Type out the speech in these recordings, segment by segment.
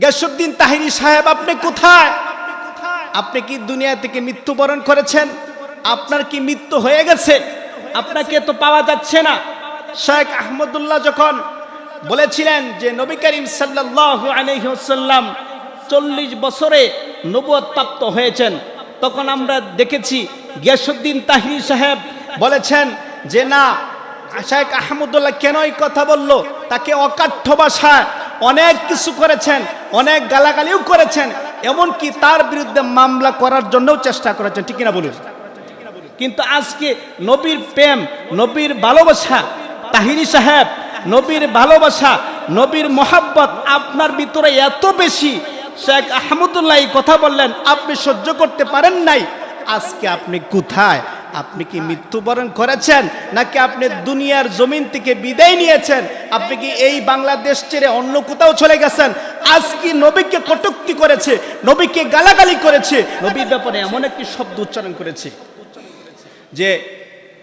গিয়াসুদ্দিন তাহিনী সাহেব, আপনি কোথায়? আপনি কি দুনিয়া থেকে মৃত্যুবরণ করেছেন? আপনার কি মৃত্যু হয়ে গেছে? আপনাকে তো পাওয়া যাচ্ছে না। শেখ আহমদুল্লাহ যখন বলেছিলেন যে নবী করিম সাল্লাল্লাহু আলাইহি ওয়াসাল্লাম চল্লিশ বছরে নবুয়ত প্রাপ্ত হয়েছেন, তখন আমরা দেখেছি গিয়াসুদ্দিন তাহিনী সাহেব বলেছেন যে, না, শেখ আহমদুল্লাহ কেনই কথা বলল? তাকে অকাঠ্য ভাষায় অনেক কিছু করেছেন, অনেক গালাগালিও করেছেন, এমনকি তার বিরুদ্ধে মামলা করার জন্যও চেষ্টা করেছেন, ঠিক কিনা বলুন? কিন্তু আজকে নবীর প্রেম, নবীর ভালোবাসা, তাহিরি সাহেব, নবীর ভালোবাসা, নবীর মোহাব্বত আপনার ভিতরে এত বেশি, শেখ আহমদুল্লাহ কথা বললেন, আপনি সহ্য করতে পারেন নাই, আজকে আপনি কোথায়? আপনি কি মৃত্যুবরণ করেছেন নাকি আপনি দুনিয়ার জমিন থেকে বিদায় নিয়েছেন? আপনি কি এই বাংলাদেশ ছেড়ে অন্য কোথাও চলে গেছেন? আজকে নবীকে কটুক্তি করেছে? নবীকে গালাগালি করেছে? নবীর ব্যাপারে এমন একটি শব্দ উচ্চারণ করেছে যে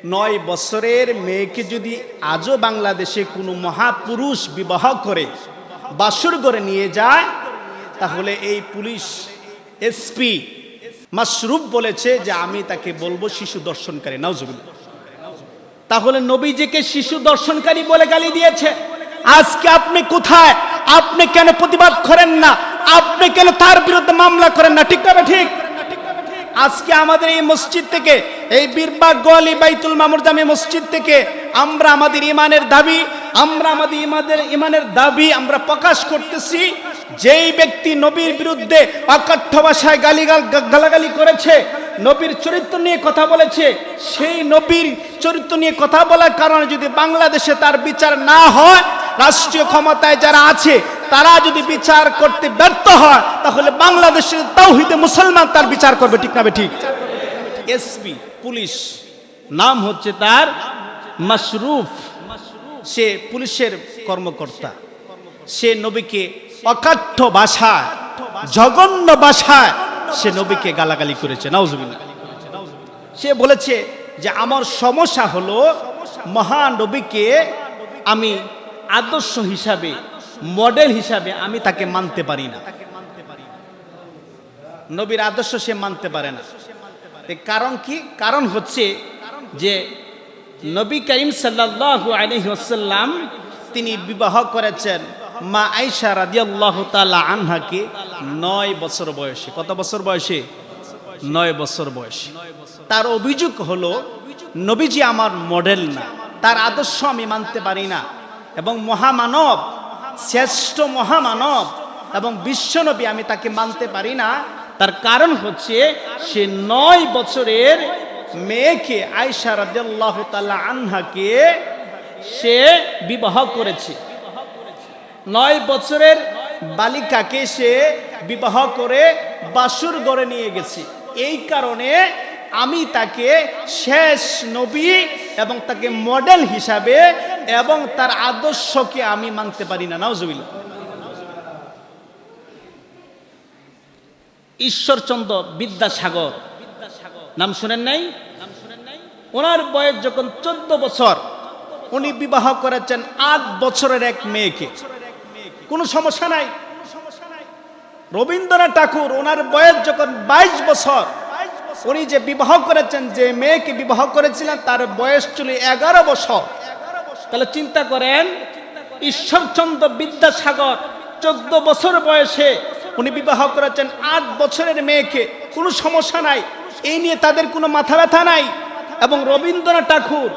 নয় বছরের মেয়েকে যদি আজও বাংলাদেশে কোনো মহাপুরুষ বিবাহ করে, বাসুর করে নিয়ে যায়, তাহলে এই পুলিশ, এসপি মাসরুফ বলেছে যে আমি তাকে বলব শিশু দর্শনকারী, নাউজুবিল্লাহ। তাহলে নবীজিকে শিশু দর্শনকারী বলে গালি দিয়েছে। আজকে আপনি কোথায়? আপনি কেন প্রতিবাদ করেন না? আপনি কেন তার বিরুদ্ধে মামলা করেন না? ঠিক তবে ঠিক? আজকে আমাদের এই মসজিদ থেকে, এই বীরবাগ গোয়ালি বাইতুল মামুর জামে মসজিদ থেকে আমরা আমাদের ইমানের দাবি, আমরা আমাদের ইমানের ইমানের দাবি আমরা প্রকাশ করতেছি। যেই ব্যক্তি নবীর বিরুদ্ধে অকথ্য ভাষায় গালি গালাগালি করেছে, নবীর চরিত্র নিয়ে কথা বলেছে, সেই নবীর চরিত্র নিয়ে কথা বলার কারণে যদি বাংলাদেশে তার বিচার না হয়, রাষ্ট্রীয় ক্ষমতায় যারা আছে, তারা যদি বিচার করতে ব্যর্থ হয়, তাহলে বাংলাদেশের তাওহিদে মুসলমান তার বিচার করবে, ঠিক না ঠিক এসপি, পুলিশ, নাম হচ্ছে তার মাশরুফ। সে পুলিশের কর্মকর্তা। সে নবীকে অকাঠ্য ভাষায় জঘন্য ভাষায় সে নবীকে গালাগালি করেছে। নাউজুবিল্লাহ। সে বলেছে যে, আমার সমস্যা হলো মহানবীকে আমি আদর্শ হিসাবে, মডেল হিসাবে আমি তাকে মানতে পারি না। নবীর আদর্শ সে মানতে পারে না। কারণ কি? কারণ হচ্ছে যে, নবী করিম সাল্লাল্লাহু আলাইহি ওয়াসাল্লাম তিনি বিবাহ করেছেন মা আয়েশা রাদিয়াল্লাহু তাআলা আনহাকে নয় বছর বয়সে, কত বছর বয়সে? নয় বছর বয়সে। তার অভিযোগ হলো, নবীজি আমার মডেল না, তার আদর্শ আমি মানতে পারি না, এবং মহামানব, শ্রেষ্ঠ মহামানব, এবং বিশ্বনবী আমি তাকে মানতে পারি না। তার কারণ হচ্ছে, সে নয় বছরের মেয়েকে আয়সা তাআলা আনহাকে সে বিবাহ করেছে। নয় বছরের বালিকাকে সে বিবাহ করে বাসুর গড়ে নিয়ে গেছে। এই কারণে আমি তাকে শেষ নবী এবং তাকে মডেল হিসাবে এবং তার আদর্শকে আমি মানতে পারি না। নাউজুবিল্লাহ। ঈশ্বরচন্দ্র বিদ্যাসাগর। নাম শুনেন নাই? ওনার বয়স যখন চোদ্দ বছর, উনি বিবাহ করেছেন আট বছরের এক মেয়েকে। কোনো সমস্যা নাই। রবীন্দ্রনাথ ঠাকুর, ওনার বয়স যখন বাইশ বছর, উনি যে বিবাহ করেছেন, যে মেয়েকে বিবাহ করেছিলেন, তার বয়স ছিল এগারো বছর। তাহলে চিন্তা করেন, ঈশ্বরচন্দ্র বিদ্যাসাগর চোদ্দ বছর বয়সে উনি বিবাহ করেছেন, আট বছরের মেয়েকে। কোনো সমস্যা নাই। এই নিয়ে তাদের কোনো মাথা ব্যথা নাই। এবং রবীন্দ্রনাথ ঠাকুর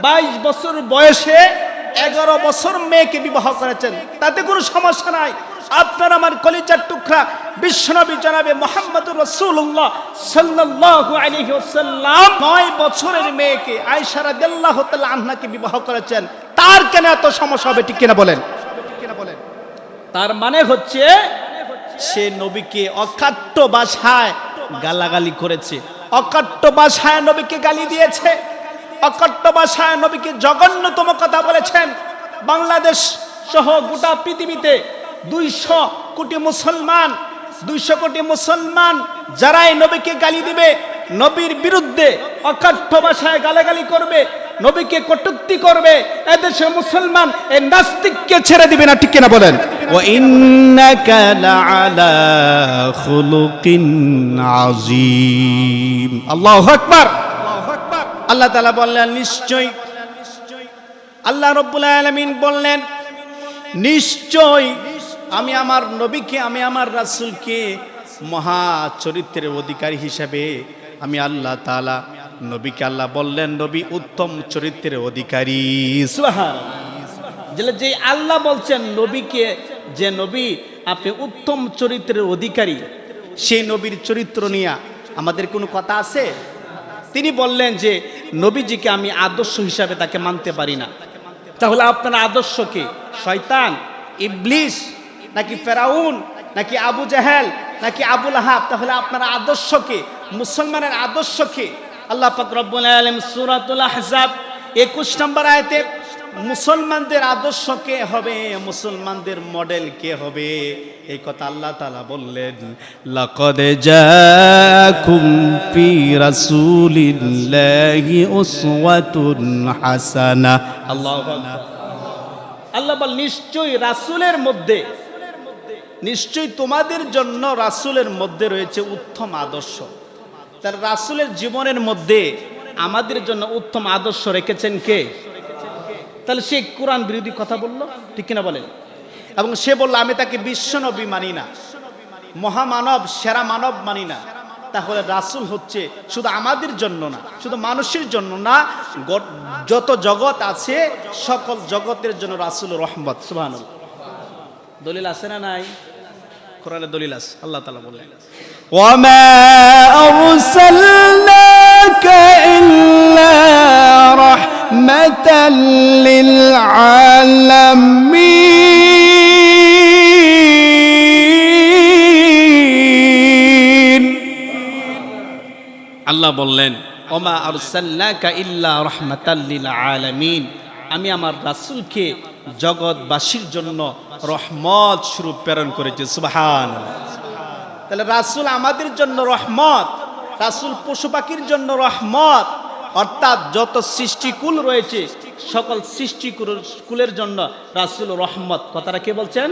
বাইশ বছর বয়সে এগারো বছর মেয়েকে বিবাহ করেছেন। তাতে কোনো সমস্যা নাই। আপনার আমার কলিজার টুকরা বিশ্বনবী জনাবে মোহাম্মদুর রসুল্লাহ সাল্লাল্লাহু আলাইহি ওয়াসাল্লাম নয় বছরের মেয়েকে আয়েশা রাদিয়াল্লাহু তাআলা আনহাকে বিবাহ করেছেন। তার কেন এত সমস্যা হবে ঠিক কিনা বলেন? তার মানে হচ্ছে সে নবীকে অকাট্য বাসায় গালাগালি করেছে। অকাট্য বাসায় নবীকে গালি দিয়েছে। অকট্য ভাষায় নবীকে জঘন্যতম কথা বলেছেন। বাংলাদেশ সহ গোটা পৃথিবীতে দুইশো কোটি মুসলমান দুইশো কোটি মুসলমান যারাই নবীকে গালি দিবে নবীর বিরুদ্ধে অকাঠ্য ভাষায় গালাগালি করবে নবীকে কটুক্তি করবে এদেশে মুসলমান এই নাস্তিককে ছেড়ে দিবে না ঠিক না বলেন? ও আল্লাহ আকবার। আল্লাহ তালা বললেন নিশ্চয়ই আল্লাহ রব্বুল আলমিন বললেন, নিশ্চয় আমি আমার নবীকে, আমি আমার রাসূলকে মহা চরিত্রের অধিকারী হিসাবে আমি আল্লাহ তাআলা নবীকে আল্লাহ বললেন, নবী উত্তম চরিত্রের অধিকারী। যে আল্লাহ বলছেন নবীকে যে নবী আপনি উত্তম চরিত্রের অধিকারী, সেই নবীর চরিত্র নিয়ে আমাদের কোনো কথা আছে? তিনি বললেন যে, নবীজিকে আমি আদর্শ হিসাবে তাকে মানতে পারি না। তাহলে আপনার আদর্শ কি? শয়তান, ইবলিস, নাকি ফেরাউন, নাকি আবু জাহেল, নাকি আবুল আহাব তাহলে আপনার আদর্শ কি? মুসলমানের আদর্শ কি? আল্লাহ পাক রব্বুল আলম সুরাতুল আহজাব 21 নম্বর আয়াতে মুসলমানদের আদর্শ কে হবে? মুসলমানদের মডেল কে হবে? এই কথা আল্লাহ তাআলা বললেন, লাকাদ ফি রাসূলিল্লাহি উসওয়াতুন হাসানা। আল্লাহু আল্লাহ বল, নিশ্চয়ই রাসূলের মধ্যে, নিশ্চয়ই তোমাদের জন্য রাসূলের মধ্যে রয়েছে উত্তম আদর্শ। তার রাসূলের জীবনের মধ্যে আমাদের জন্য উত্তম আদর্শ রেখেছেন কে? তাহলে সে কোরআন বিরোধী কথা বলল, ঠিক কিনা বলেন? এবং সে বলল, আমি তাকে বিশ্বনবী মানি না। মহামানব, সেরা মানব মানি না। তাহলে রাসুল হচ্ছে শুধু আমাদের জন্য না, শুধু মানুষের জন্য না যত জগৎ আছে, সকল জগতের জন্য রাসুল রহমত সুহান দলিল আছে না নাই? কোরআনে দলিল আছে, আল্লাহ তালা বললেন। رحمة للعالمين আল্লাহ বললেন ওমা আরসাল্লাকা ইল্লা রাহমাতাল লিল আলামিন আমি আমার রাসূলকে জগৎবাসীর জন্য রহমত স্বরূপ প্রেরণ করেছি সুবহান তাহলে রাসূল আমাদের জন্য রহমত রাসূল পশু পাখির জন্য রহমত অর্থাৎ যত সৃষ্টিকুল রয়েছে সকল সৃষ্টিকুলের জন্য রাসুল রহমত। কথাটা কে বলছেন?